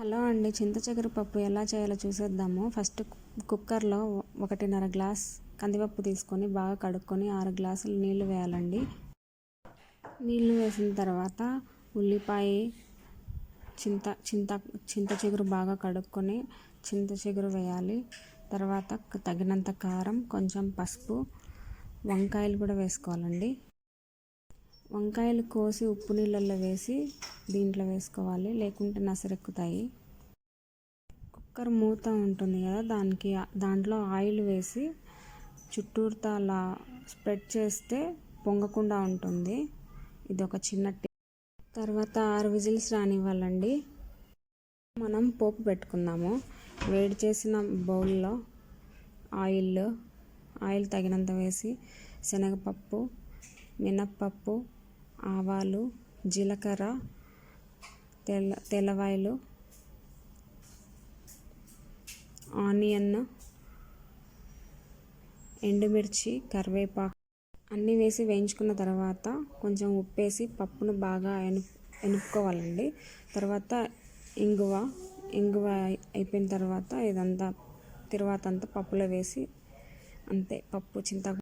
Hello అండి. చింత చిగురు పప్పు ఎలా చేయాలో చూసేద్దాము. ఫస్ట్ కుక్కర్లో ఒకటిన్నర గ్లాస్ కందిపప్పు తీసుకొని బాగా కడుక్కొని ఆరు గ్లాసులు నీళ్ళు వేయాలండి. నీళ్ళు వేసిన తర్వాత ఉల్లిపాయ చింత చింత చింత చిగురు బాగా కడుక్కొని చింత చిగురు వేయాలి. తర్వాత తగినంత కారం కొంచెం పసుపు వంకాయలు కూడా వేసుకోవాలండి. వంకాయలు కోసి ఉప్పు నీళ్ళల్లో వేసి దీంట్లో వేసుకోవాలి లేకుంటే నసరెక్కుతాయి. కుక్కర్ మూత ఉంటుంది కదా దానికి దాంట్లో ఆయిల్ వేసి చుట్టూరుతా అలా స్ప్రెడ్ చేస్తే పొంగకుండా ఉంటుంది. ఇది ఒక చిన్న టిప్ తర్వాత ఆరు విజిల్స్ రానివ్వాలండి. మనం పోపు పెట్టుకుందాము. వేడి చేసిన బౌల్లో ఆయిల్ ఆయిల్ తగినంత వేసి శనగపప్పు మినప్పప్పు ఆవాలు జీలకర్ర తెల్ల తెల్లవాయలు ఆనియన్ ఎండుమిర్చి కరివేపాకు అన్నీ వేసి వేయించుకున్న తర్వాత కొంచెం ఉప్పేసి పప్పును బాగా ఎను ఎనుపుకోవాలండి తర్వాత ఇంగువ ఇంగువ అయిపోయిన తర్వాత ఇదంతా తర్వాత అంతా పప్పులో వేసి అంతే పప్పు చింత